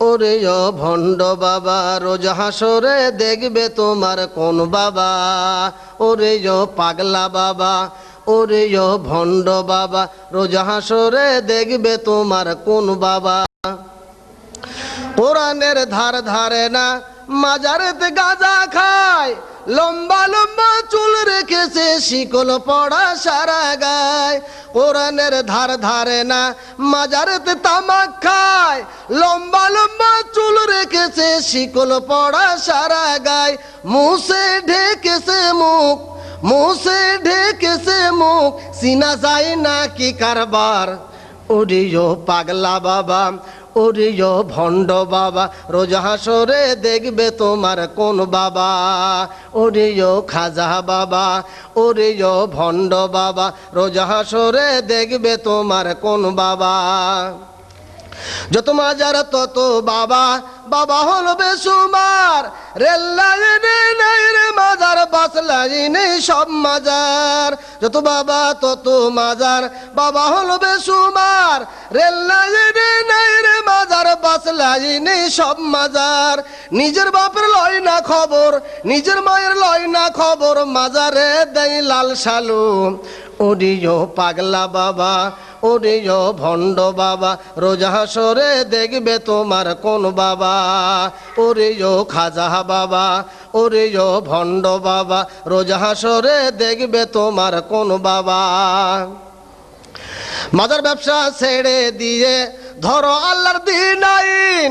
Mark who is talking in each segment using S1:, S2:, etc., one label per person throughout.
S1: ওরে ভণ্ড বাবা, রোজ হাসরে দেখবে তোমার কোন বাবা। ওরে পাগলা বাবা, ওরে ভণ্ড বাবা, রোজ হাসরে দেখবে তোমার কোন বাবা। কোরআনের ধার ধারে না, মাজারেতে গাজা খায়, লম্বা লম্বা চুল শিকল পড়া সারা গায়। কোরআনের ধার ধারে না, মাজারেতে তামাক খায়। লম্বা লম্বা চুল রেখেছে, শিকল পড়া সারা গায়। মুসে ঢেকেছে মুখ মুসে ঢেকেছে মুখ। সিনা যায় না কি কারবার ওরিও পাগলা বাবা। ওরিও ভণ্ড বাবা, রোজ হাসরে দেখবে তোমার কোন বাবা। ওরিও খাজা বাবা ওরিও ভণ্ড বাবা, রোজ হাসরে দেখবে তোমার কোন বাবা। যত মাজার, তত বাবা বাবা হল বেসুমার রেল লাইনে নাই রে মাজার, বাস লাইনে সব মাজার। যত বাবা, তত মাজার, বাবা হল বেসুমার রেল লাইনে নাই রে মাজার বাস লাইনে সব মাজার। নিজের বাপের লয় না খবর, নিজের মায়ের লয় না খবর, মাজারে দেয় লাল সালু ওরিও পাগলা বাবা ওরিও ভণ্ড বাবা, রোজা হাসরে দেখবে তোমার কোন বাবা। ওরিও খাজা বাবা ওরিও ভণ্ড বাবা, রোজা হাসরে দেখবে তোমার কোন বাবা। মাদার ব্যবসা ছেড়ে দিয়ে ধরো আল্লাহর দিন আইন।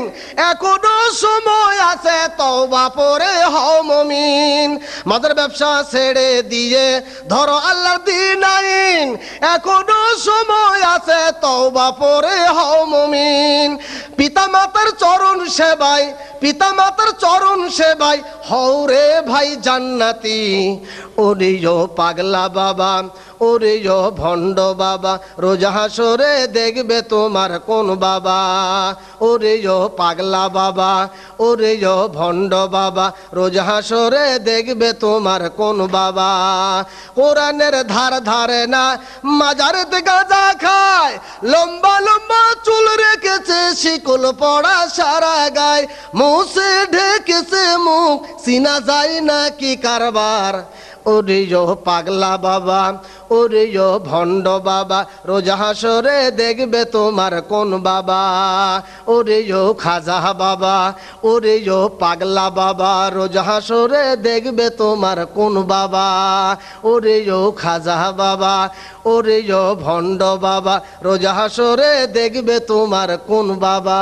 S1: এখনও সময় আছে তওবা পরে হও মমিন। মাদার ব্যবসা ছেড়ে দিয়ে ধরো আল্লাহর দিন আইন। এখনও সময় আছে তওবা পরে হও মমিন। পিতা মাতার চরণ সেবায় পিতা মাতার চরণ সেবায়। হও রে ভাই জান্নাতি ওরিও পাগলা বাবা ওরিও ভণ্ড বাবা, রোজা হাসরে দেখবে তোমার কোন বাবা। ওরিও পাগলা বাবা ওরিও ভণ্ড বাবা, রোজা হাসরে দেখবে তোমার কোন বাবা। কোরআনের ধার ধারে না মাজারেতে গাঁজা খায়, লম্বা লম্বা চুল রেখেছে শিকল পড়া সারা গায়ে। মুসে ঢেকেছে মুখ সিনা যায় না কি কারবার? ওরিও পাগলা বাবা ওরিও ভণ্ড বাবা, রোজা হাসরে দেখবে তোমার কোন বাবা? ওরিও খাজা বাবা ওরিও পাগলা বাবা, রোজা হাসরে দেখবে তোমার কোন বাবা? ওরিও খাজা বাবা ওরিও ভণ্ড বাবা, রোজা হাসরে দেখবে তোমার কোন বাবা?